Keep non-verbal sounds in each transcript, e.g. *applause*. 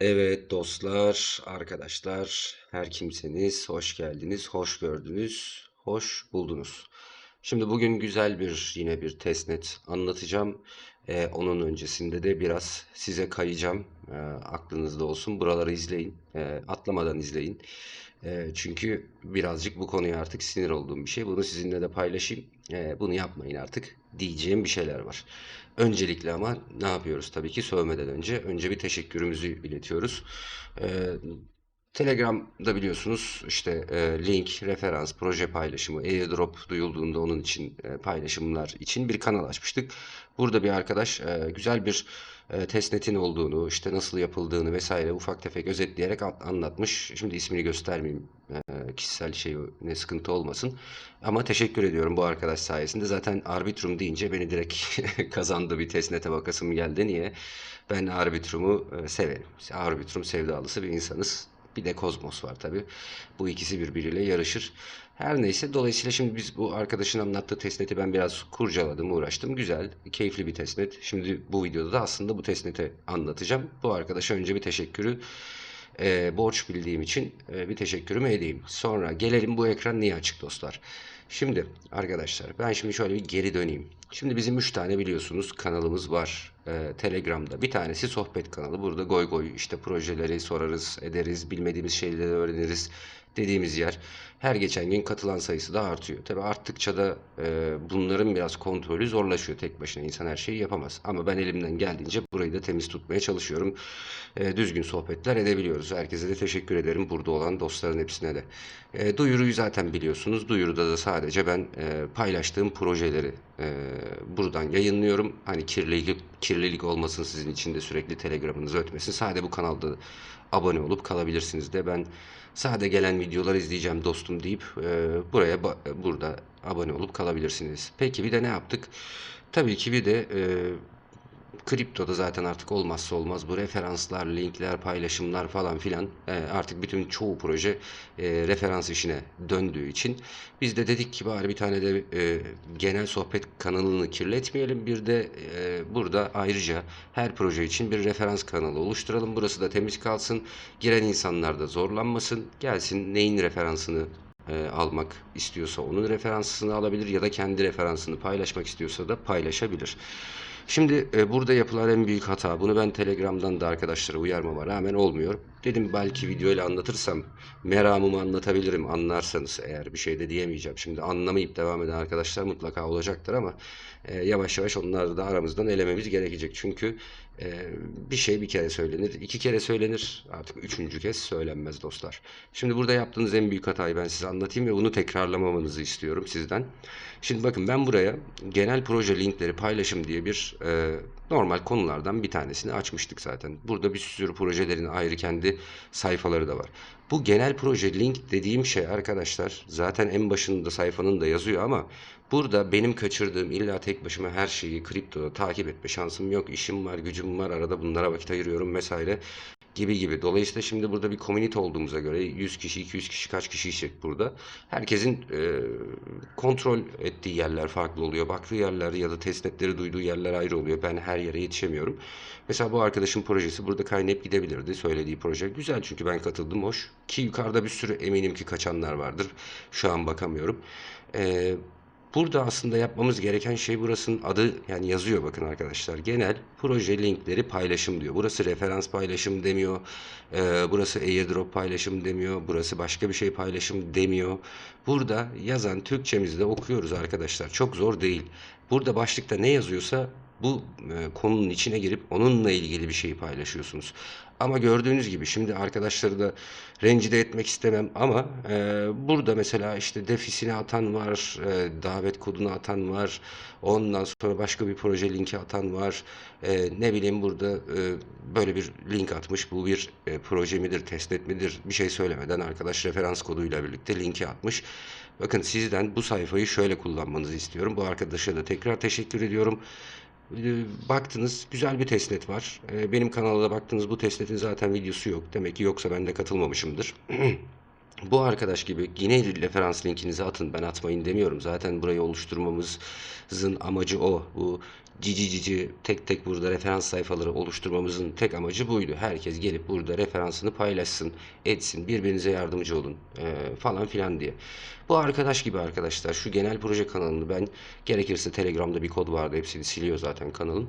Evet dostlar, arkadaşlar, her kimseniz hoş geldiniz, hoş gördünüz, hoş buldunuz. Şimdi bugün güzel bir yine bir testnet anlatacağım. Ee, onun öncesinde de biraz size kayacağım. Ee, aklınızda olsun. Buraları izleyin. Ee, atlamadan izleyin. Ee, çünkü birazcık bu konuya artık sinir olduğum bir şey. Bunu sizinle de paylaşayım. Ee, bunu yapmayın artık diyeceğim bir şeyler var. Öncelikle ama ne yapıyoruz tabii ki sövmeden önce? Önce bir teşekkürümüzü iletiyoruz. Ee, Telegram'da biliyorsunuz işte e, link, referans, proje paylaşımı, airdrop duyulduğunda onun için e, paylaşımlar için bir kanal açmıştık. Burada bir arkadaş e, güzel bir e, testnetin olduğunu, işte nasıl yapıldığını vesaire ufak tefek özetleyerek an- anlatmış. Şimdi ismini göstermeyeyim. E, kişisel şey ne sıkıntı olmasın. Ama teşekkür ediyorum bu arkadaş sayesinde. Zaten Arbitrum deyince beni direkt *laughs* kazandı bir testnete bakasım geldi. Niye? Ben Arbitrum'u e, severim. Arbitrum sevdalısı bir insanız. Bir de Kozmos var tabii. Bu ikisi birbiriyle yarışır. Her neyse dolayısıyla şimdi biz bu arkadaşın anlattığı testneti ben biraz kurcaladım, uğraştım. Güzel, keyifli bir testnet. Şimdi bu videoda da aslında bu testneti anlatacağım. Bu arkadaşa önce bir teşekkürü e, borç bildiğim için e, bir teşekkürümü edeyim. Sonra gelelim bu ekran niye açık dostlar. Şimdi arkadaşlar ben şimdi şöyle bir geri döneyim. Şimdi bizim 3 tane biliyorsunuz kanalımız var e, Telegram'da. Bir tanesi sohbet kanalı. Burada goy goy işte projeleri sorarız, ederiz, bilmediğimiz şeyleri öğreniriz dediğimiz yer. Her geçen gün katılan sayısı da artıyor. Tabii arttıkça da e, bunların biraz kontrolü zorlaşıyor. Tek başına insan her şeyi yapamaz. Ama ben elimden geldiğince burayı da temiz tutmaya çalışıyorum. E, düzgün sohbetler edebiliyoruz. Herkese de teşekkür ederim burada olan dostların hepsine de. E, duyuruyu zaten biliyorsunuz. Duyuruda da sadece ben e, paylaştığım projeleri e, buradan yayınlıyorum. Hani kirlilik, kirlilik olmasın sizin için de sürekli telegramınız ötmesin. Sadece bu kanalda abone olup kalabilirsiniz de ben sade gelen videolar izleyeceğim dostum deyip e, buraya ba- burada abone olup kalabilirsiniz. Peki bir de ne yaptık? Tabii ki bir de e, Kriptoda zaten artık olmazsa olmaz bu referanslar, linkler, paylaşımlar falan filan e, artık bütün çoğu proje e, referans işine döndüğü için biz de dedik ki bari bir tane de e, genel sohbet kanalını kirletmeyelim. Bir de e, burada ayrıca her proje için bir referans kanalı oluşturalım. Burası da temiz kalsın. Giren insanlar da zorlanmasın. Gelsin neyin referansını e, almak istiyorsa onun referansını alabilir ya da kendi referansını paylaşmak istiyorsa da paylaşabilir. Şimdi e, burada yapılan en büyük hata, bunu ben Telegram'dan da arkadaşlara uyarmama rağmen olmuyor. Dedim belki videoyla anlatırsam meramımı anlatabilirim anlarsanız eğer bir şey de diyemeyeceğim. Şimdi anlamayıp devam eden arkadaşlar mutlaka olacaktır ama e, yavaş yavaş onları da aramızdan elememiz gerekecek. Çünkü e, bir şey bir kere söylenir, iki kere söylenir artık üçüncü kez söylenmez dostlar. Şimdi burada yaptığınız en büyük hatayı ben size anlatayım ve bunu tekrarlamamanızı istiyorum sizden. Şimdi bakın ben buraya genel proje linkleri paylaşım diye bir e, normal konulardan bir tanesini açmıştık zaten. Burada bir sürü projelerin ayrı kendi sayfaları da var. Bu genel proje link dediğim şey arkadaşlar zaten en başında sayfanın da yazıyor ama burada benim kaçırdığım illa tek başıma her şeyi kriptoda takip etme şansım yok. İşim var, gücüm var, arada bunlara vakit ayırıyorum vesaire gibi gibi. Dolayısıyla şimdi burada bir komünite olduğumuza göre 100 kişi, 200 kişi kaç kişiysek burada herkesin e, kontrol ettiği yerler farklı oluyor. Baktığı yerler ya da testnetleri duyduğu yerler ayrı oluyor. Ben her yere yetişemiyorum. Mesela bu arkadaşın projesi burada kaynayıp gidebilirdi. Söylediği proje güzel çünkü ben katıldım hoş. Ki yukarıda bir sürü eminim ki kaçanlar vardır. Şu an bakamıyorum. E, Burada aslında yapmamız gereken şey burasının adı yani yazıyor bakın arkadaşlar. Genel proje linkleri paylaşım diyor. Burası referans paylaşım demiyor. Ee, burası airdrop paylaşım demiyor. Burası başka bir şey paylaşım demiyor. Burada yazan Türkçemizde okuyoruz arkadaşlar. Çok zor değil. Burada başlıkta ne yazıyorsa bu e, konunun içine girip onunla ilgili bir şeyi paylaşıyorsunuz. Ama gördüğünüz gibi şimdi arkadaşları da rencide etmek istemem ama e, burada mesela işte defisini atan var, e, davet kodunu atan var, ondan sonra başka bir proje linki atan var. E, ne bileyim burada e, böyle bir link atmış, bu bir e, proje midir, testnet midir bir şey söylemeden arkadaş referans koduyla birlikte linki atmış. Bakın sizden bu sayfayı şöyle kullanmanızı istiyorum. Bu arkadaşa da tekrar teşekkür ediyorum. Ee, Baktınız güzel bir testnet var. Ee, Benim kanalda baktığınız bu testnetin zaten videosu yok. Demek ki yoksa ben de katılmamışımdır. *clears throat* Bu arkadaş gibi yine referans linkinizi atın. Ben atmayın demiyorum. Zaten burayı oluşturmamızın amacı o. Bu cici cici tek tek burada referans sayfaları oluşturmamızın tek amacı buydu. Herkes gelip burada referansını paylaşsın, etsin, birbirinize yardımcı olun e, falan filan diye. Bu arkadaş gibi arkadaşlar şu genel proje kanalını ben gerekirse Telegram'da bir kod vardı hepsini siliyor zaten kanalın.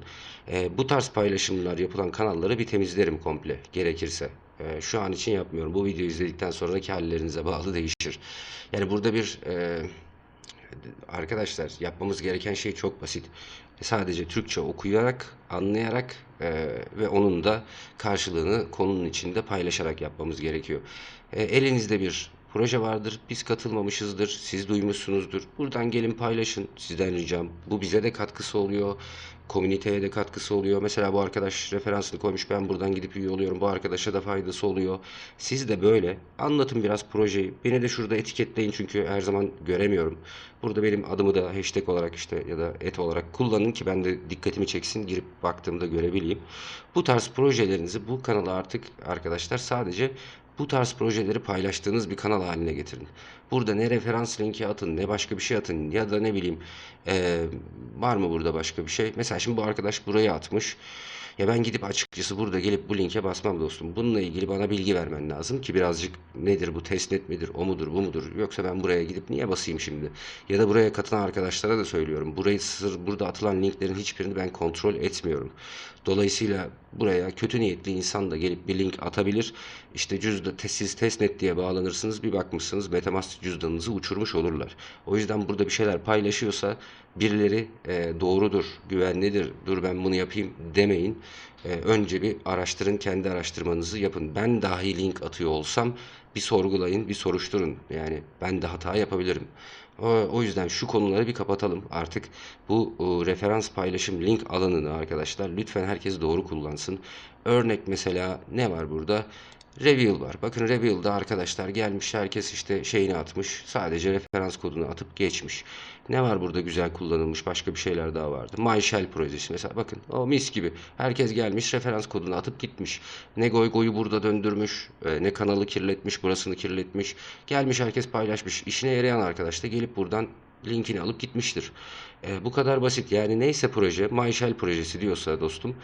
E, bu tarz paylaşımlar yapılan kanalları bir temizlerim komple gerekirse. E, şu an için yapmıyorum. Bu videoyu izledikten sonraki hallerinize bağlı değişir. Yani burada bir e, arkadaşlar yapmamız gereken şey çok basit. Sadece Türkçe okuyarak, anlayarak e, ve onun da karşılığını konunun içinde paylaşarak yapmamız gerekiyor. E, elinizde bir proje vardır, biz katılmamışızdır, siz duymuşsunuzdur. Buradan gelin paylaşın, sizden ricam. Bu bize de katkısı oluyor, komüniteye de katkısı oluyor. Mesela bu arkadaş referansını koymuş, ben buradan gidip üye oluyorum. Bu arkadaşa da faydası oluyor. Siz de böyle anlatın biraz projeyi. Beni de şurada etiketleyin çünkü her zaman göremiyorum. Burada benim adımı da hashtag olarak işte ya da et olarak kullanın ki ben de dikkatimi çeksin, girip baktığımda görebileyim. Bu tarz projelerinizi bu kanala artık arkadaşlar sadece bu tarz projeleri paylaştığınız bir kanal haline getirin. Burada ne referans linki atın ne başka bir şey atın ya da ne bileyim eee, var mı burada başka bir şey? Mesela şimdi bu arkadaş buraya atmış. Ya ben gidip açıkçası burada gelip bu linke basmam dostum. Bununla ilgili bana bilgi vermen lazım ki birazcık nedir bu testnet midir, o mudur, bu mudur? Yoksa ben buraya gidip niye basayım şimdi? Ya da buraya katılan arkadaşlara da söylüyorum. Burayı sır, burada atılan linklerin hiçbirini ben kontrol etmiyorum. Dolayısıyla buraya kötü niyetli insan da gelip bir link atabilir. İşte cüzdan siz testnet diye bağlanırsınız. Bir bakmışsınız Metamask cüzdanınızı uçurmuş olurlar. O yüzden burada bir şeyler paylaşıyorsa birileri e, doğrudur, güvenlidir, dur ben bunu yapayım demeyin. E, önce bir araştırın, kendi araştırmanızı yapın. Ben dahi link atıyor olsam bir sorgulayın, bir soruşturun. Yani ben de hata yapabilirim. O, yüzden şu konuları bir kapatalım. Artık bu referans paylaşım link alanını arkadaşlar lütfen herkes doğru kullansın. Örnek mesela ne var burada? Reveal var. Bakın Reveal'da arkadaşlar gelmiş herkes işte şeyini atmış. Sadece referans kodunu atıp geçmiş. Ne var burada güzel kullanılmış başka bir şeyler daha vardı. MyShell projesi mesela bakın o mis gibi. Herkes gelmiş referans kodunu atıp gitmiş. Ne goy goyu burada döndürmüş. e, Ne kanalı kirletmiş burasını kirletmiş. Gelmiş herkes paylaşmış. İşine yarayan arkadaş da gelip buradan linkini alıp gitmiştir. E, bu kadar basit. Yani neyse proje, MyShell projesi diyorsa dostum,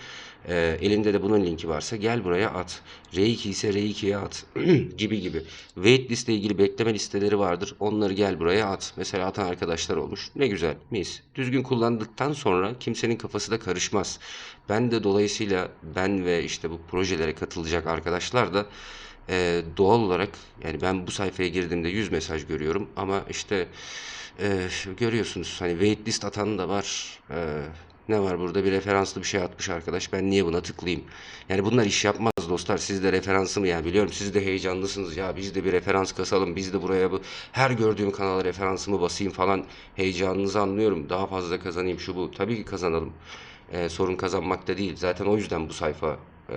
e, elinde de bunun linki varsa gel buraya at. R2 ise R2'ye at *clears throat* gibi gibi. Waitlist ile ilgili bekleme listeleri vardır. Onları gel buraya at. Mesela atan arkadaşlar olmuş. Ne güzel, mis. Düzgün kullandıktan sonra kimsenin kafası da karışmaz. Ben de dolayısıyla ben ve işte bu projelere katılacak arkadaşlar da e, doğal olarak yani ben bu sayfaya girdiğimde 100 mesaj görüyorum ama işte e, görüyorsunuz hani waitlist atan da var. E, ne var burada bir referanslı bir şey atmış arkadaş. Ben niye buna tıklayayım? Yani bunlar iş yapmaz dostlar. Siz de referansı mı yani biliyorum siz de heyecanlısınız. Ya biz de bir referans kasalım. Biz de buraya bu her gördüğüm kanala referansımı basayım falan. Heyecanınızı anlıyorum. Daha fazla kazanayım şu bu. Tabii ki kazanalım. E, sorun kazanmakta değil. Zaten o yüzden bu sayfa e,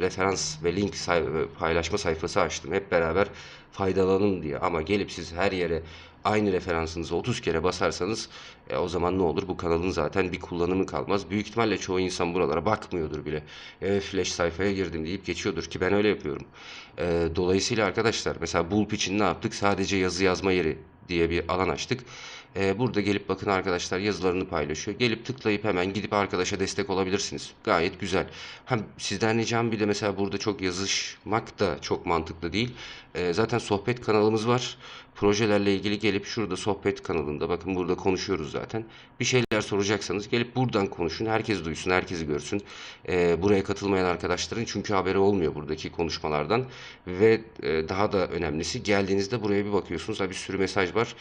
referans ve link say- paylaşma sayfası açtım. Hep beraber faydalanın diye. Ama gelip siz her yere aynı referansınızı 30 kere basarsanız e, o zaman ne olur? Bu kanalın zaten bir kullanımı kalmaz. Büyük ihtimalle çoğu insan buralara bakmıyordur bile. E, flash sayfaya girdim deyip geçiyordur ki ben öyle yapıyorum. E, dolayısıyla arkadaşlar mesela Bulp için ne yaptık? Sadece yazı yazma yeri diye bir alan açtık. Ee, burada gelip bakın arkadaşlar yazılarını paylaşıyor. Gelip tıklayıp hemen gidip arkadaşa destek olabilirsiniz. Gayet güzel. Hem sizden ricam bir de mesela burada çok yazışmak da çok mantıklı değil. Ee, zaten sohbet kanalımız var. Projelerle ilgili gelip şurada sohbet kanalında bakın burada konuşuyoruz zaten. Bir şeyler soracaksanız gelip buradan konuşun. Herkes duysun, herkesi görsün. Ee, buraya katılmayan arkadaşların çünkü haberi olmuyor buradaki konuşmalardan. Ve e, daha da önemlisi geldiğinizde buraya bir bakıyorsunuz. Ha, bir sürü mesaj var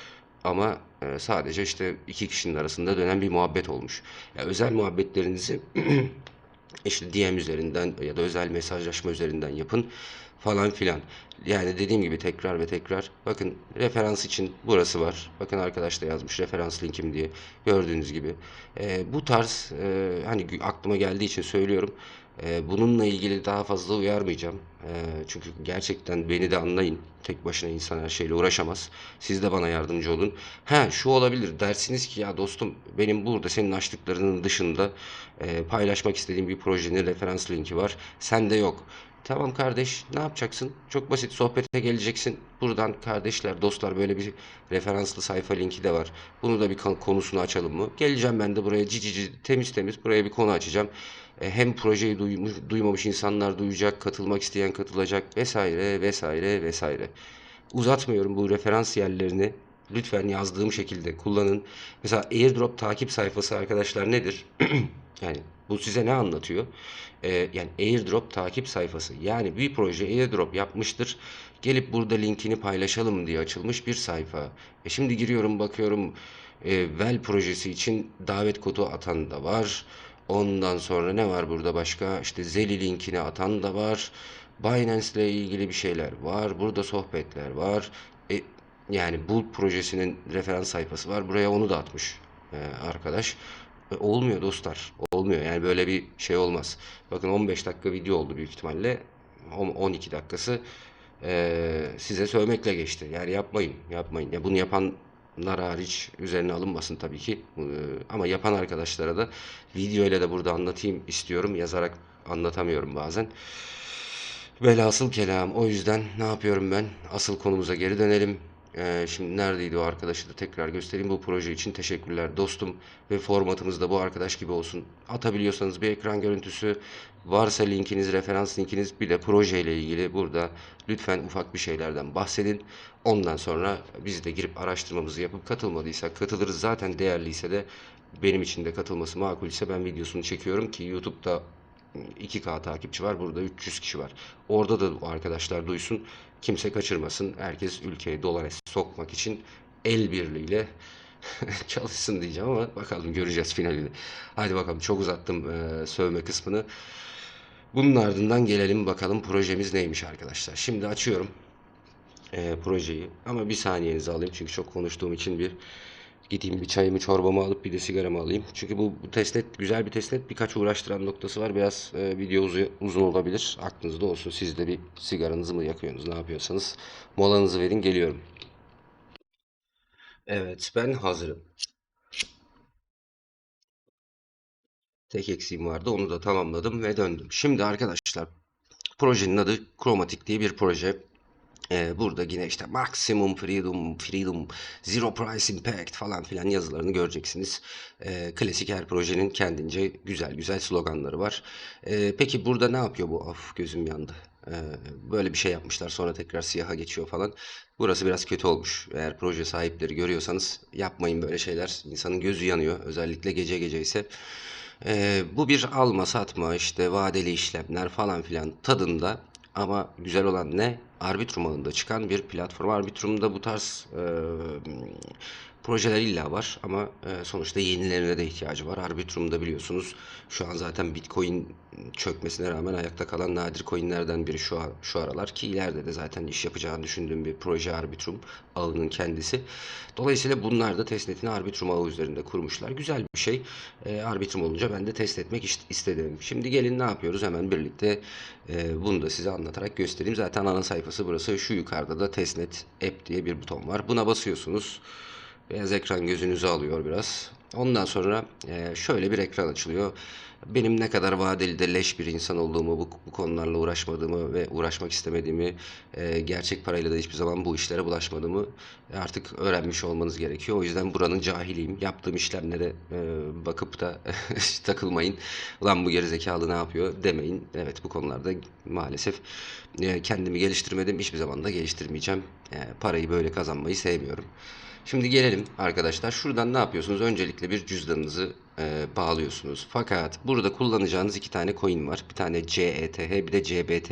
ama e, sadece işte iki kişinin arasında dönen bir muhabbet olmuş. Ya özel muhabbetlerinizi *clears throat* işte DM üzerinden ya da özel mesajlaşma üzerinden yapın falan filan. Yani dediğim gibi tekrar ve tekrar bakın referans için burası var. Bakın arkadaş da yazmış referans linkim diye gördüğünüz gibi. E, bu tarz e, hani aklıma geldiği için söylüyorum. E, bununla ilgili daha fazla uyarmayacağım. E, çünkü gerçekten beni de anlayın. Tek başına insan her şeyle uğraşamaz. Siz de bana yardımcı olun. Ha şu olabilir dersiniz ki ya dostum benim burada senin açtıklarının dışında e, paylaşmak istediğim bir projenin referans linki var. Sende yok. Tamam kardeş, ne yapacaksın? Çok basit, sohbete geleceksin. Buradan kardeşler, dostlar böyle bir referanslı sayfa linki de var. Bunu da bir konusunu açalım mı? Geleceğim ben de buraya cici cici, temiz temiz buraya bir konu açacağım. E, hem projeyi duymuş, duymamış insanlar duyacak, katılmak isteyen katılacak vesaire vesaire vesaire. Uzatmıyorum bu referans yerlerini. Lütfen yazdığım şekilde kullanın. Mesela airdrop takip sayfası arkadaşlar nedir? *clears throat* Yani bu size ne anlatıyor? Ee, yani airdrop takip sayfası. Yani bir proje airdrop yapmıştır. Gelip burada linkini paylaşalım diye açılmış bir sayfa. E şimdi giriyorum bakıyorum e, Well projesi için davet kodu atan da var. Ondan sonra ne var burada başka? İşte Zeli linkini atan da var. Binance ile ilgili bir şeyler var. Burada sohbetler var. E, yani Bull projesinin referans sayfası var. Buraya onu da atmış e, arkadaş. Olmuyor dostlar. Olmuyor. Yani böyle bir şey olmaz. Bakın 15 dakika video oldu büyük ihtimalle. On- 12 dakikası size sövmekle geçti. Yani yapmayın. Yapmayın. Ya bunu yapanlar hariç üzerine alınmasın tabii ki. Ama yapan arkadaşlara da video ile de burada anlatayım istiyorum. Yazarak anlatamıyorum bazen. Velhasıl kelam. O yüzden ne yapıyorum ben? Asıl konumuza geri dönelim. Ee, şimdi neredeydi o arkadaşı da tekrar göstereyim. Bu proje için teşekkürler dostum. Ve formatımız da bu arkadaş gibi olsun. Atabiliyorsanız bir ekran görüntüsü. Varsa linkiniz, referans linkiniz bir de proje ile ilgili burada lütfen ufak bir şeylerden bahsedin. Ondan sonra biz de girip araştırmamızı yapıp katılmadıysak katılırız. Zaten değerliyse de benim için de katılması makulse ben videosunu çekiyorum ki YouTube'da 2K takipçi var. Burada 300 kişi var. Orada da arkadaşlar duysun. Kimse kaçırmasın. Herkes ülkeyi dolara sokmak için el birliğiyle *laughs* çalışsın diyeceğim ama bakalım göreceğiz finalini. Hadi bakalım çok uzattım e, sövme kısmını. Bunun ardından gelelim bakalım projemiz neymiş arkadaşlar. Şimdi açıyorum e, projeyi ama bir saniyenizi alayım çünkü çok konuştuğum için bir Gideyim bir çayımı çorbamı alıp bir de sigaramı alayım. Çünkü bu, bu testnet güzel bir testnet. Birkaç uğraştıran noktası var. Biraz e, video uzu- uzun olabilir. Aklınızda olsun. Siz de bir sigaranızı mı yakıyorsunuz? Ne yapıyorsanız molanızı verin geliyorum. Evet ben hazırım. Tek eksiğim vardı. Onu da tamamladım ve döndüm. Şimdi arkadaşlar projenin adı Chromatic diye bir proje. Ee, burada yine işte maximum freedom, freedom, zero price impact falan filan yazılarını göreceksiniz. Ee, klasik her projenin kendince güzel güzel sloganları var. Ee, peki burada ne yapıyor bu? Of gözüm yandı. Böyle bir şey yapmışlar sonra tekrar siyaha geçiyor falan. Burası biraz kötü olmuş. Eğer proje sahipleri görüyorsanız yapmayın böyle şeyler. İnsanın gözü yanıyor. Özellikle gece gece ise. Ee, bu bir alma satma işte vadeli işlemler falan filan tadında ama güzel olan ne? Arbitrum ağında çıkan bir platform. Arbitrum'da bu tarz e, projeler illa var ama e, sonuçta yenilerine de ihtiyacı var. Arbitrum'da biliyorsunuz şu an zaten Bitcoin çökmesine rağmen ayakta kalan nadir coinlerden biri şu, şu aralar ki ileride de zaten iş yapacağını düşündüğüm bir proje Arbitrum ağının kendisi. Dolayısıyla bunlar da testnetini Arbitrum ağı üzerinde kurmuşlar. Güzel bir şey. E, Arbitrum olunca ben de test etmek ist- istedim. Şimdi gelin ne yapıyoruz? Hemen birlikte e, bunu da size anlatarak göstereyim. Zaten ana sayfası burası. Şu yukarıda da testnet app diye bir buton var. Buna basıyorsunuz. Beyaz ekran gözünüzü alıyor biraz. Ondan sonra e, şöyle bir ekran açılıyor. Benim ne kadar vadeli de leş bir insan olduğumu, bu, bu konularla uğraşmadığımı ve uğraşmak istemediğimi, e, gerçek parayla da hiçbir zaman bu işlere bulaşmadığımı artık öğrenmiş olmanız gerekiyor. O yüzden buranın cahiliyim. Yaptığım işlemlere e, bakıp da *laughs* takılmayın. Ulan bu gerizekalı ne yapıyor demeyin. Evet bu konularda maalesef e, kendimi geliştirmedim. Hiçbir zaman da geliştirmeyeceğim. E, parayı böyle kazanmayı sevmiyorum. Şimdi gelelim arkadaşlar. Şuradan ne yapıyorsunuz? Öncelikle bir cüzdanınızı e, bağlıyorsunuz. Fakat burada kullanacağınız iki tane coin var. Bir tane CETH bir de CBT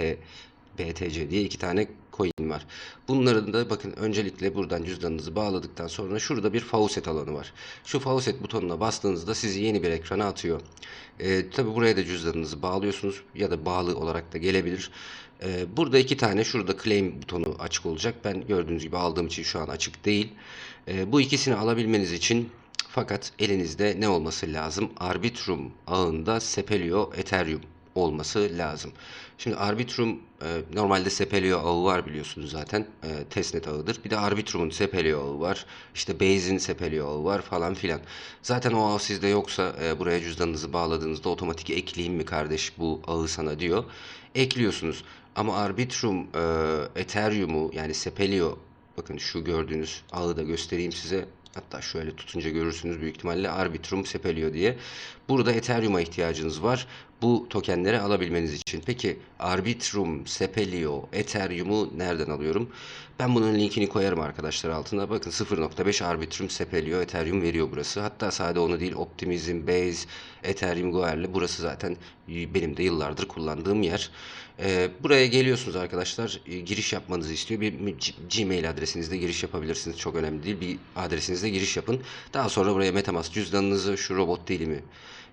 BTC diye iki tane coin var. Bunların da bakın öncelikle buradan cüzdanınızı bağladıktan sonra şurada bir faucet alanı var. Şu faucet butonuna bastığınızda sizi yeni bir ekrana atıyor. E, tabi buraya da cüzdanınızı bağlıyorsunuz ya da bağlı olarak da gelebilir. E, burada iki tane şurada claim butonu açık olacak. Ben gördüğünüz gibi aldığım için şu an açık değil. E, bu ikisini alabilmeniz için fakat elinizde ne olması lazım? Arbitrum ağında Sepelio Ethereum olması lazım. Şimdi Arbitrum e, normalde Sepelio ağı var biliyorsunuz zaten. E, testnet ağıdır. Bir de Arbitrum'un Sepelio ağı var. İşte Base'in Sepelio ağı var falan filan. Zaten o ağ sizde yoksa e, buraya cüzdanınızı bağladığınızda otomatik ekleyeyim mi kardeş bu ağı sana diyor. ekliyorsunuz. Ama Arbitrum, Ethereum'u yani Sepelio bakın şu gördüğünüz ağı da göstereyim size. Hatta şöyle tutunca görürsünüz büyük ihtimalle Arbitrum Sepelio diye. Burada Ethereum'a ihtiyacınız var bu tokenleri alabilmeniz için. Peki Arbitrum, Sepelio, Ethereum'u nereden alıyorum? Ben bunun linkini koyarım arkadaşlar altına. Bakın 0.5 Arbitrum, Sepelio, Ethereum veriyor burası. Hatta sadece onu değil Optimism, Base, Ethereum Goer'le burası zaten benim de yıllardır kullandığım yer. Ee, buraya geliyorsunuz arkadaşlar. Ee, giriş yapmanızı istiyor. Bir Gmail adresinizde giriş yapabilirsiniz. Çok önemli değil. Bir adresinizde giriş yapın. Daha sonra buraya Metamask cüzdanınızı şu robot dilimi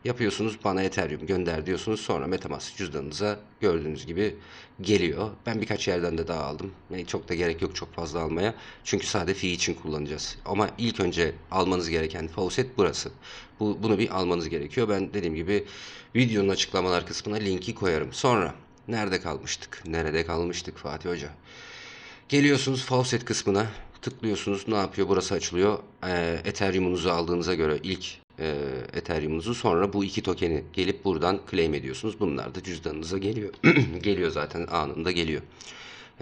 yapıyorsunuz. Bana Ethereum gönder diyorsunuz. Sonra Metamask cüzdanınıza gördüğünüz gibi geliyor. Ben birkaç yerden de daha aldım. Yani çok da gerek yok çok fazla almaya. Çünkü sade fee için kullanacağız. Ama ilk önce almanız gereken faucet burası. Bu, bunu bir almanız gerekiyor. Ben dediğim gibi videonun açıklamalar kısmına linki koyarım. Sonra nerede kalmıştık? Nerede kalmıştık Fatih Hoca? Geliyorsunuz faucet kısmına tıklıyorsunuz. Ne yapıyor? Burası açılıyor. Ee, Ethereum'unuzu aldığınıza göre ilk e, Ethereum'unuzu sonra bu iki tokeni gelip buradan claim ediyorsunuz. Bunlar da cüzdanınıza geliyor. *clears throat* geliyor zaten anında geliyor.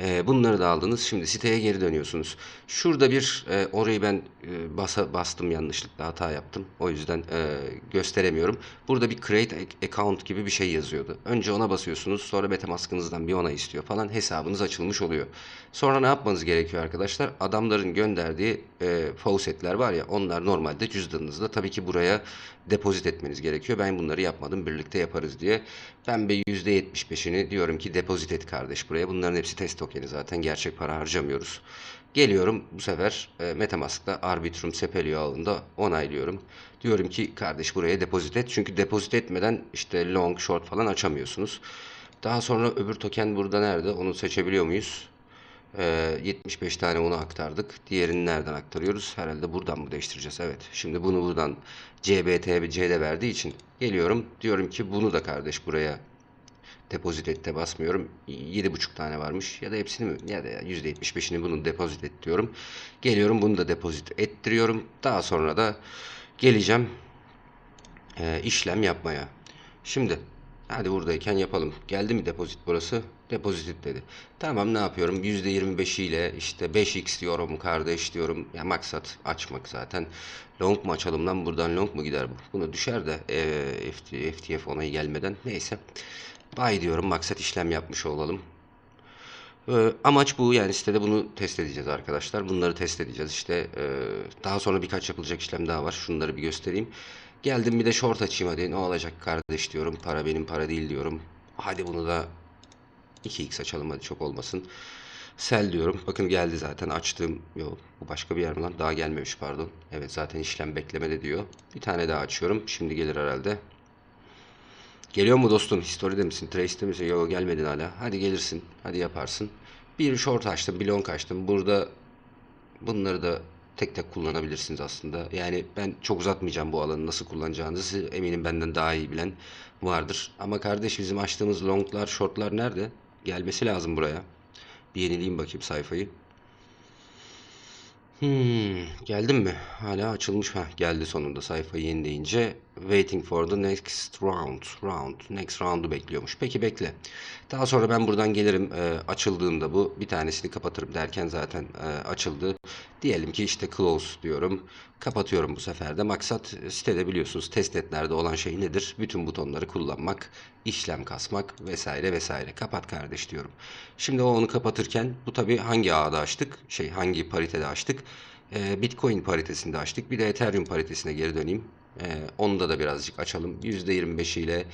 E, bunları da aldınız. Şimdi siteye geri dönüyorsunuz. Şurada bir e, orayı ben e, basa, bastım yanlışlıkla hata yaptım. O yüzden e, gösteremiyorum. Burada bir create account gibi bir şey yazıyordu. Önce ona basıyorsunuz. Sonra Metamask'ınızdan bir ona istiyor falan. Hesabınız açılmış oluyor. Sonra ne yapmanız gerekiyor arkadaşlar? Adamların gönderdiği e, faucetler var ya onlar normalde cüzdanınızda. Tabii ki buraya depozit etmeniz gerekiyor. Ben bunları yapmadım. Birlikte yaparız diye. Ben bir %75'ini diyorum ki depozit et kardeş buraya. Bunların hepsi test tokeni zaten. Gerçek para harcamıyoruz. Geliyorum bu sefer e, Metamask'ta Arbitrum Sepelio ağında onaylıyorum. Diyorum ki kardeş buraya depozit et. Çünkü depozit etmeden işte long, short falan açamıyorsunuz. Daha sonra öbür token burada nerede? Onu seçebiliyor muyuz? Ee, 75 tane onu aktardık. Diğerini nereden aktarıyoruz? Herhalde buradan mı değiştireceğiz? Evet. Şimdi bunu buradan CBTC'de verdiği için geliyorum. Diyorum ki bunu da kardeş buraya depozit ette basmıyorum. 7,5 tane varmış. Ya da hepsini mi? Ya da %75'ini bunun depozit et diyorum. Geliyorum bunu da depozit ettiriyorum. Daha sonra da geleceğim e, işlem yapmaya. Şimdi hadi buradayken yapalım. Geldi mi depozit burası? Depozit dedi. Tamam ne yapıyorum? %25 ile işte 5x diyorum kardeş diyorum. Ya maksat açmak zaten. Long mu açalım lan buradan long mu gider bu? Bunu düşer de e, FTF onayı gelmeden. Neyse. Buy diyorum maksat işlem yapmış olalım. Ee, amaç bu yani sitede bunu test edeceğiz arkadaşlar. Bunları test edeceğiz işte. Ee, daha sonra birkaç yapılacak işlem daha var. Şunları bir göstereyim. Geldim bir de short açayım hadi. Ne olacak kardeş diyorum. Para benim para değil diyorum. Hadi bunu da 2x açalım hadi çok olmasın. Sell diyorum. Bakın geldi zaten açtığım. Yok bu başka bir yer mi lan? Daha gelmemiş pardon. Evet zaten işlem beklemede diyor. Bir tane daha açıyorum. Şimdi gelir herhalde. Geliyor mu dostum? History'de misin? Trace'de misin? Yok gelmedin hala. Hadi gelirsin. Hadi yaparsın. Bir short açtım. Bir long açtım. Burada bunları da tek tek kullanabilirsiniz aslında. Yani ben çok uzatmayacağım bu alanı nasıl kullanacağınızı. Eminim benden daha iyi bilen vardır. Ama kardeş bizim açtığımız longlar, shortlar nerede? Gelmesi lazım buraya. Bir yenileyim bakayım sayfayı. Hmm, geldim mi? Hala açılmış. Ha, geldi sonunda sayfayı yenileyince. Waiting for the next round. Round. Next round'u bekliyormuş. Peki bekle. Daha sonra ben buradan gelirim. E, açıldığında bu. Bir tanesini kapatırım derken zaten e, açıldı. Diyelim ki işte close diyorum. Kapatıyorum bu sefer de. Maksat sitede biliyorsunuz testnetlerde olan şey nedir? Bütün butonları kullanmak, işlem kasmak vesaire vesaire. Kapat kardeş diyorum. Şimdi o onu kapatırken bu tabi hangi ağda açtık? Şey hangi paritede açtık? E, Bitcoin paritesinde açtık. Bir de Ethereum paritesine geri döneyim. E, onda da birazcık açalım. %25 ile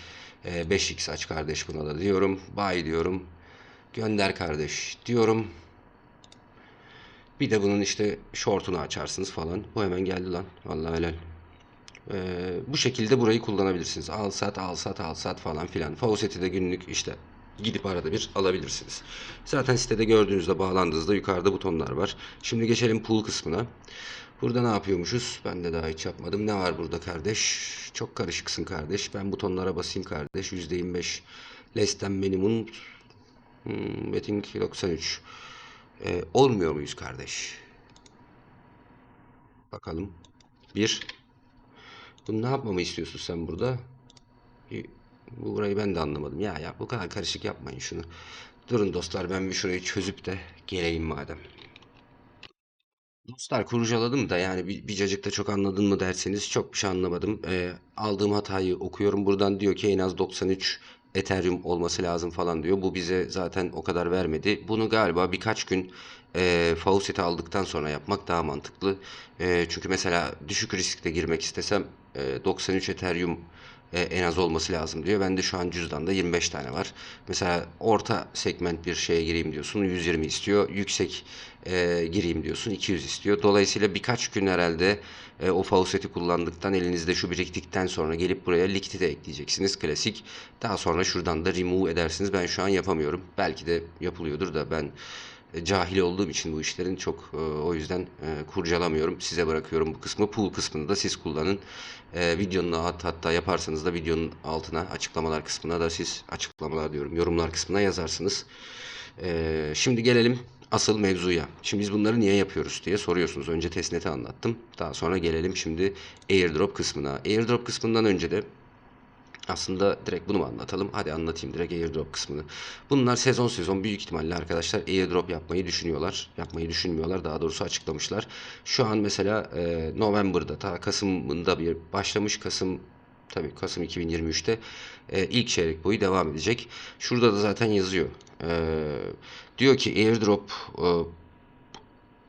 e, 5x aç kardeş buna da diyorum. Buy diyorum. Gönder kardeş diyorum. Bir de bunun işte short'unu açarsınız falan. Bu hemen geldi lan. Vallahi helal. Ee, bu şekilde burayı kullanabilirsiniz. Al sat al sat al sat falan filan. Faucet'i de günlük işte gidip arada bir alabilirsiniz. Zaten sitede gördüğünüzde bağlandığınızda yukarıda butonlar var. Şimdi geçelim pool kısmına. Burada ne yapıyormuşuz? Ben de daha hiç yapmadım. Ne var burada kardeş? Çok karışıksın kardeş. Ben butonlara basayım kardeş. %25 less than minimum hmm, betting 93. Ee, olmuyor muyuz kardeş? Bakalım. Bir. Bunu ne yapmamı istiyorsun sen burada? Bu burayı ben de anlamadım. Ya ya bu kadar karışık yapmayın şunu. Durun dostlar ben bir şurayı çözüp de geleyim madem. Dostlar kurcaladım da yani bir, bir cacıkta çok anladın mı derseniz çok bir şey anlamadım. Ee, aldığım hatayı okuyorum. Buradan diyor ki en az 93 Ethereum olması lazım falan diyor. Bu bize zaten o kadar vermedi. Bunu galiba birkaç gün e, Faucet'i aldıktan sonra yapmak daha mantıklı. E, çünkü mesela düşük riskte girmek istesem e, 93 Ethereum e, en az olması lazım diyor. Bende şu an cüzdanda 25 tane var. Mesela orta segment bir şeye gireyim diyorsun 120 istiyor. Yüksek e, gireyim diyorsun 200 istiyor. Dolayısıyla birkaç gün herhalde e, o faucet'i kullandıktan elinizde şu biriktikten sonra gelip buraya likiti de ekleyeceksiniz. Klasik. Daha sonra şuradan da remove edersiniz. Ben şu an yapamıyorum. Belki de yapılıyordur da ben cahil olduğum için bu işlerin çok e, o yüzden e, kurcalamıyorum. Size bırakıyorum bu kısmı. Pool kısmını da siz kullanın. E, videonun hat, hatta yaparsanız da videonun altına açıklamalar kısmına da siz açıklamalar diyorum yorumlar kısmına yazarsınız. E, şimdi gelelim asıl mevzuya. Şimdi biz bunları niye yapıyoruz diye soruyorsunuz. Önce testnet'i anlattım. Daha sonra gelelim şimdi airdrop kısmına. Airdrop kısmından önce de aslında direkt bunu mu anlatalım? Hadi anlatayım direkt airdrop kısmını. Bunlar sezon sezon büyük ihtimalle arkadaşlar airdrop yapmayı düşünüyorlar. Yapmayı düşünmüyorlar daha doğrusu açıklamışlar. Şu an mesela e, November'da ta Kasım'ında bir başlamış Kasım tabii Kasım 2023'te e, ilk çeyrek boyu devam edecek. Şurada da zaten yazıyor. E, diyor ki airdrop e,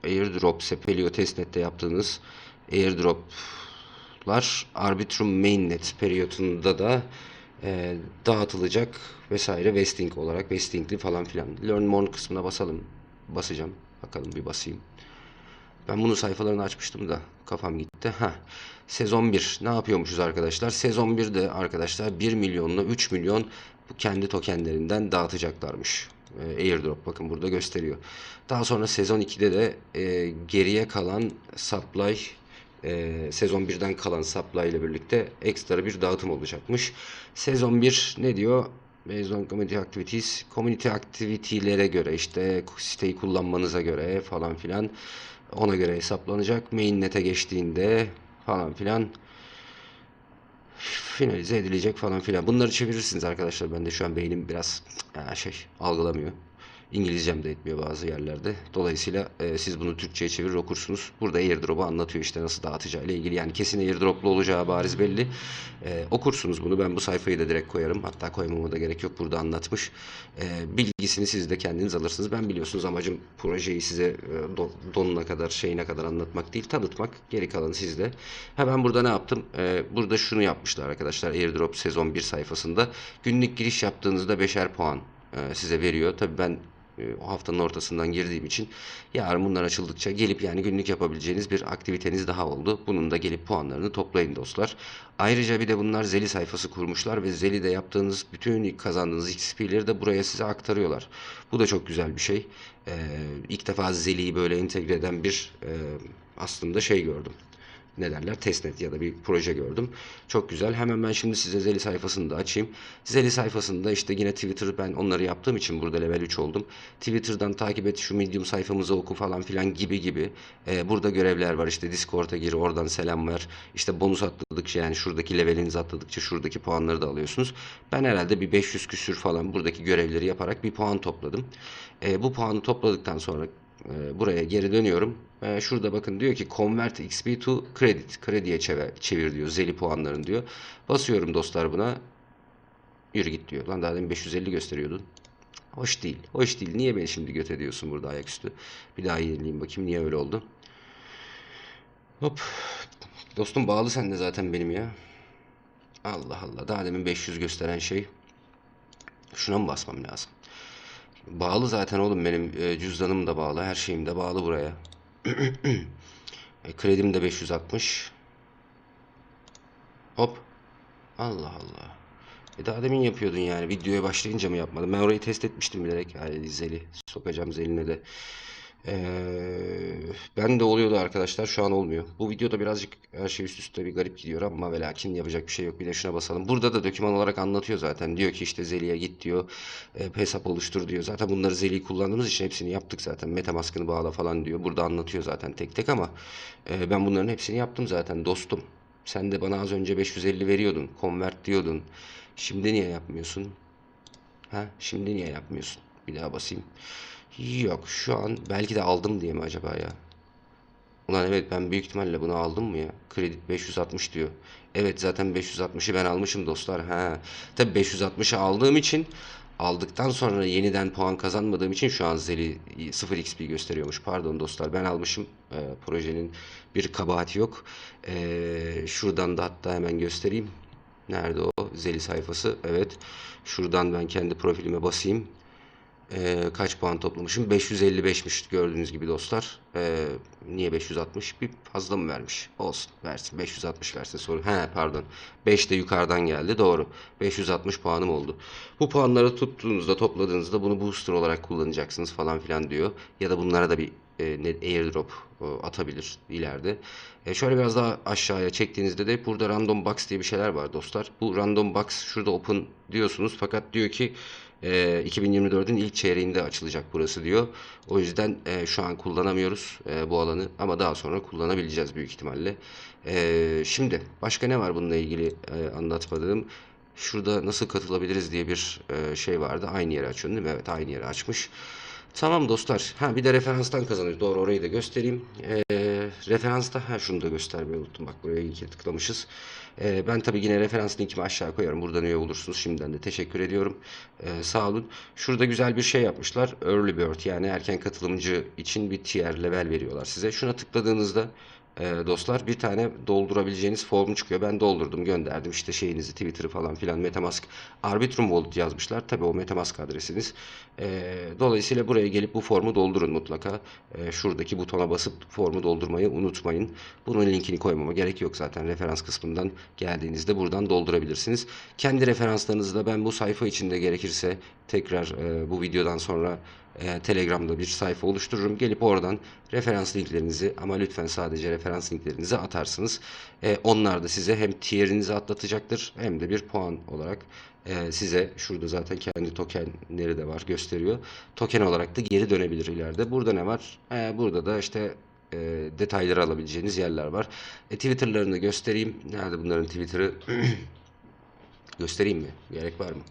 airdrop Sepelio testnet'te yaptığınız airdroplar Arbitrum mainnet periyotunda da e, dağıtılacak vesaire vesting olarak vestingli falan filan. Learn more kısmına basalım. Basacağım. Bakalım bir basayım. Ben bunun sayfalarını açmıştım da kafam gitti. Ha. Sezon 1 ne yapıyormuşuz arkadaşlar? Sezon 1'de arkadaşlar 1 milyonla 3 milyon bu kendi tokenlerinden dağıtacaklarmış. E, airdrop bakın burada gösteriyor. Daha sonra sezon 2'de de e, geriye kalan supply e, sezon 1'den kalan supply ile birlikte ekstra bir dağıtım olacakmış. Sezon 1 ne diyor? Based on community activities. Community activity'lere göre işte siteyi kullanmanıza göre falan filan ona göre hesaplanacak. Mainnet'e geçtiğinde falan filan finalize edilecek falan filan. Bunları çevirirsiniz arkadaşlar. Ben de şu an beynim biraz şey algılamıyor. İngilizcem de etmiyor bazı yerlerde. Dolayısıyla e, siz bunu Türkçe'ye çevirir okursunuz. Burada airdrop'u anlatıyor işte nasıl dağıtacağı ile ilgili. Yani kesin airdrop'lu olacağı bariz belli. E, okursunuz bunu. Ben bu sayfayı da direkt koyarım. Hatta koymama da gerek yok. Burada anlatmış. E, bilgisini siz de kendiniz alırsınız. Ben biliyorsunuz amacım projeyi size e, don, donuna kadar şeyine kadar anlatmak değil. Tanıtmak. Geri kalanı sizde. Ha ben burada ne yaptım? E, burada şunu yapmışlar arkadaşlar. Airdrop sezon 1 sayfasında. Günlük giriş yaptığınızda beşer puan e, size veriyor. Tabii ben o haftanın ortasından girdiğim için yarın bunlar açıldıkça gelip yani günlük yapabileceğiniz bir aktiviteniz daha oldu. Bunun da gelip puanlarını toplayın dostlar. Ayrıca bir de bunlar Zeli sayfası kurmuşlar ve Zeli'de yaptığınız bütün kazandığınız XP'leri de buraya size aktarıyorlar. Bu da çok güzel bir şey. Ee, ilk defa Zeli'yi böyle entegre eden bir e, aslında şey gördüm ne derler testnet ya da bir proje gördüm. Çok güzel. Hemen ben şimdi size Zeli sayfasını da açayım. Zeli sayfasında işte yine Twitter ben onları yaptığım için burada level 3 oldum. Twitter'dan takip et şu Medium sayfamızı oku falan filan gibi gibi. Ee, burada görevler var işte Discord'a gir oradan selam ver. İşte bonus atladıkça yani şuradaki levelinizi atladıkça şuradaki puanları da alıyorsunuz. Ben herhalde bir 500 küsür falan buradaki görevleri yaparak bir puan topladım. Ee, bu puanı topladıktan sonra e, buraya geri dönüyorum. E, şurada bakın diyor ki convert XP to credit. Krediye çevir, diyor. Zeli puanların diyor. Basıyorum dostlar buna. Yürü git diyor. Lan daha demin 550 gösteriyordun. Hoş değil. Hoş değil. Niye beni şimdi göt ediyorsun burada ayaküstü? Bir daha yenileyim bakayım. Niye öyle oldu? Hop. Dostum bağlı sende zaten benim ya. Allah Allah. Daha demin 500 gösteren şey. Şuna mı basmam lazım? Bağlı zaten oğlum benim e, cüzdanım da bağlı. Her şeyim de bağlı buraya. *clears throat* e, kredim de 560. Hop. Allah Allah. E daha demin yapıyordun yani. Videoya başlayınca mı yapmadın? Ben orayı test etmiştim bilerek. Yani zeli. Sokacağım zeline de. Ee, ben de oluyordu arkadaşlar. Şu an olmuyor. Bu videoda birazcık her şey üst üste bir garip gidiyor ama ve lakin yapacak bir şey yok. Bir de şuna basalım. Burada da doküman olarak anlatıyor zaten. Diyor ki işte Zeli'ye git diyor. E, hesap oluştur diyor. Zaten bunları Zeli'yi kullandığımız için hepsini yaptık zaten. Metamask'ını bağla falan diyor. Burada anlatıyor zaten tek tek ama e, ben bunların hepsini yaptım zaten dostum. Sen de bana az önce 550 veriyordun. Convert diyordun. Şimdi niye yapmıyorsun? Ha, şimdi niye yapmıyorsun? Bir daha basayım. Yok, şu an belki de aldım diye mi acaba ya? Ulan evet ben büyük ihtimalle bunu aldım mı ya? Kredi 560 diyor. Evet zaten 560'ı ben almışım dostlar. Ha. Tabii 560'ı aldığım için aldıktan sonra yeniden puan kazanmadığım için şu an Zeli 0 XP gösteriyormuş. Pardon dostlar ben almışım. Ee, projenin bir kabahati yok. Ee, şuradan da hatta hemen göstereyim. Nerede o? Zeli sayfası. Evet. Şuradan ben kendi profilime basayım. Ee, kaç puan toplamışım? 555'miş gördüğünüz gibi dostlar. Ee, niye 560? Bir fazla mı vermiş? Olsun versin. 560 versin sorun. He pardon. 5 de yukarıdan geldi. Doğru. 560 puanım oldu. Bu puanları tuttuğunuzda topladığınızda bunu booster olarak kullanacaksınız falan filan diyor. Ya da bunlara da bir e, airdrop e, atabilir ileride. E, şöyle biraz daha aşağıya çektiğinizde de burada random box diye bir şeyler var dostlar. Bu random box şurada open diyorsunuz fakat diyor ki e, 2024'ün ilk çeyreğinde açılacak burası diyor. O yüzden e, şu an kullanamıyoruz e, bu alanı ama daha sonra kullanabileceğiz büyük ihtimalle. E, şimdi başka ne var bununla ilgili e, anlatmadığım? Şurada nasıl katılabiliriz diye bir e, şey vardı. Aynı yeri açıyorsun değil mi? Evet aynı yeri açmış. Tamam dostlar. Ha bir de referanstan kazanıyoruz. Doğru orayı da göstereyim. Ee, referansta ha şunu da göstermeyi unuttum. Bak buraya ilk tıklamışız. Ee, ben tabii yine referans linkimi aşağı koyarım. Buradan üye olursunuz. Şimdiden de teşekkür ediyorum. Ee, sağ olun. Şurada güzel bir şey yapmışlar. Early Bird yani erken katılımcı için bir tier level veriyorlar size. Şuna tıkladığınızda e, dostlar bir tane doldurabileceğiniz form çıkıyor. Ben doldurdum, gönderdim. İşte şeyinizi, Twitter'ı falan filan Metamask Arbitrum Wallet yazmışlar. Tabii o Metamask adresiniz. E, dolayısıyla buraya gelip bu formu doldurun mutlaka. E, şuradaki butona basıp formu doldurmayı unutmayın. Bunun linkini koymama gerek yok zaten. Referans kısmından geldiğinizde buradan doldurabilirsiniz. Kendi referanslarınızı da ben bu sayfa içinde gerekirse tekrar e, bu videodan sonra e, Telegram'da bir sayfa oluştururum. Gelip oradan referans linklerinizi ama lütfen sadece referans linklerinizi atarsınız. E, onlar da size hem tierinizi atlatacaktır hem de bir puan olarak e, size şurada zaten kendi tokenleri de var gösteriyor. Token olarak da geri dönebilir ileride. Burada ne var? E, burada da işte e, detayları alabileceğiniz yerler var. E, Twitter'larını göstereyim. Nerede bunların Twitter'ı? *clears throat* Göstereyim mi? Gerek var mı?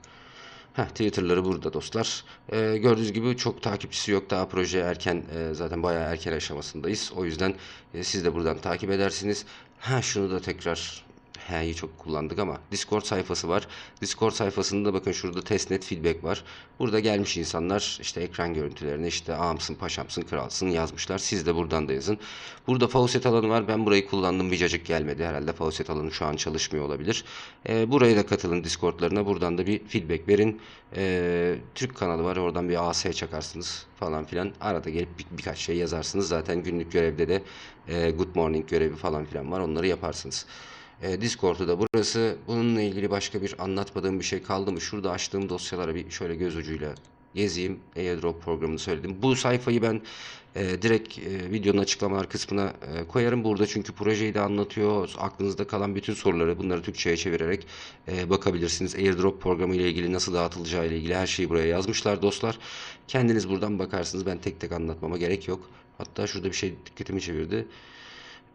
Heh, Twitter'ları burada dostlar. Ee, gördüğünüz gibi çok takipçisi yok. Daha proje erken e, zaten bayağı erken aşamasındayız. O yüzden e, siz de buradan takip edersiniz. Ha şunu da tekrar H'yi çok kullandık ama Discord sayfası var. Discord sayfasında bakın şurada testnet feedback var. Burada gelmiş insanlar işte ekran görüntülerini işte ağamsın, paşamsın, kralsın yazmışlar. Siz de buradan da yazın. Burada faucet alanı var. Ben burayı kullandım. Bir cacık gelmedi. Herhalde faucet alanı şu an çalışmıyor olabilir. Ee, buraya da katılın Discord'larına. Buradan da bir feedback verin. Ee, Türk kanalı var. Oradan bir AS çakarsınız falan filan. Arada gelip bir, birkaç şey yazarsınız. Zaten günlük görevde de e, good morning görevi falan filan var. Onları yaparsınız. E, Discord'u da burası. Bununla ilgili başka bir anlatmadığım bir şey kaldı mı? Şurada açtığım dosyalara bir şöyle göz ucuyla gezeyim. Airdrop programını söyledim. Bu sayfayı ben e, direkt e, videonun açıklamalar kısmına e, koyarım. Burada çünkü projeyi de anlatıyor. Aklınızda kalan bütün soruları bunları Türkçe'ye çevirerek e, bakabilirsiniz. Airdrop programı ile ilgili nasıl dağıtılacağı ile ilgili her şeyi buraya yazmışlar dostlar. Kendiniz buradan bakarsınız. Ben tek tek anlatmama gerek yok. Hatta şurada bir şey dikkatimi çevirdi.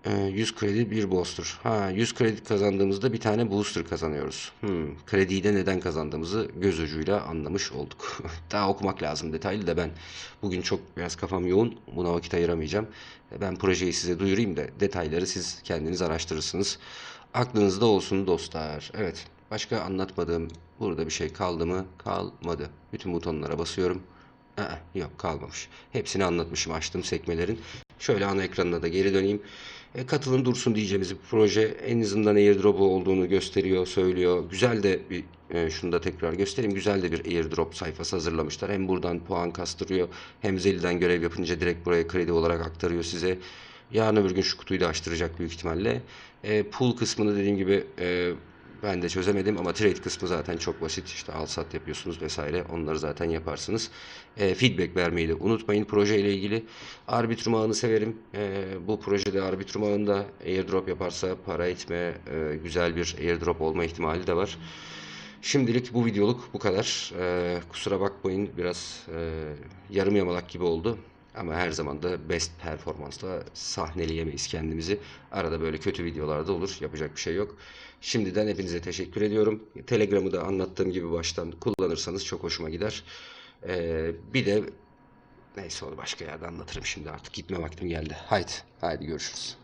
Ee, 100 kredi bir booster. Ha 100 kredi kazandığımızda bir tane booster kazanıyoruz. Hmm, krediyi de neden kazandığımızı göz ucuyla anlamış olduk. *laughs* Daha okumak lazım detaylı da ben bugün çok biraz kafam yoğun. Buna vakit ayıramayacağım. Ben projeyi size duyurayım da detayları siz kendiniz araştırırsınız. Aklınızda olsun dostlar. Evet. Başka anlatmadığım burada bir şey kaldı mı? Kalmadı. Bütün butonlara basıyorum. Aa, yok kalmamış. Hepsini anlatmışım açtım sekmelerin. Şöyle ana ekranına da geri döneyim. E, katılım dursun diyeceğimiz bir proje. En azından airdrop'u olduğunu gösteriyor, söylüyor. Güzel de bir e, şunu da tekrar göstereyim. Güzel de bir airdrop sayfası hazırlamışlar. Hem buradan puan kastırıyor hem Zeli'den görev yapınca direkt buraya kredi olarak aktarıyor size. Yarın öbür gün şu kutuyu da açtıracak büyük ihtimalle. E, pool kısmını dediğim gibi e, ben de çözemedim ama trade kısmı zaten çok basit. İşte al sat yapıyorsunuz vesaire. Onları zaten yaparsınız. E, feedback vermeyi de unutmayın proje ile ilgili. Arbitrum ağını severim. E, bu projede Arbitrum ağında airdrop yaparsa para etme, e, güzel bir airdrop olma ihtimali de var. Şimdilik bu videoluk bu kadar. E, kusura bakmayın biraz e, yarım yamalak gibi oldu. Ama her zaman da best performansla sahneleyemeyiz kendimizi. Arada böyle kötü videolarda olur. Yapacak bir şey yok. Şimdiden hepinize teşekkür ediyorum. Telegram'ı da anlattığım gibi baştan kullanırsanız çok hoşuma gider. Ee, bir de neyse onu başka yerde anlatırım şimdi artık. Gitme vaktim geldi. Haydi, haydi görüşürüz.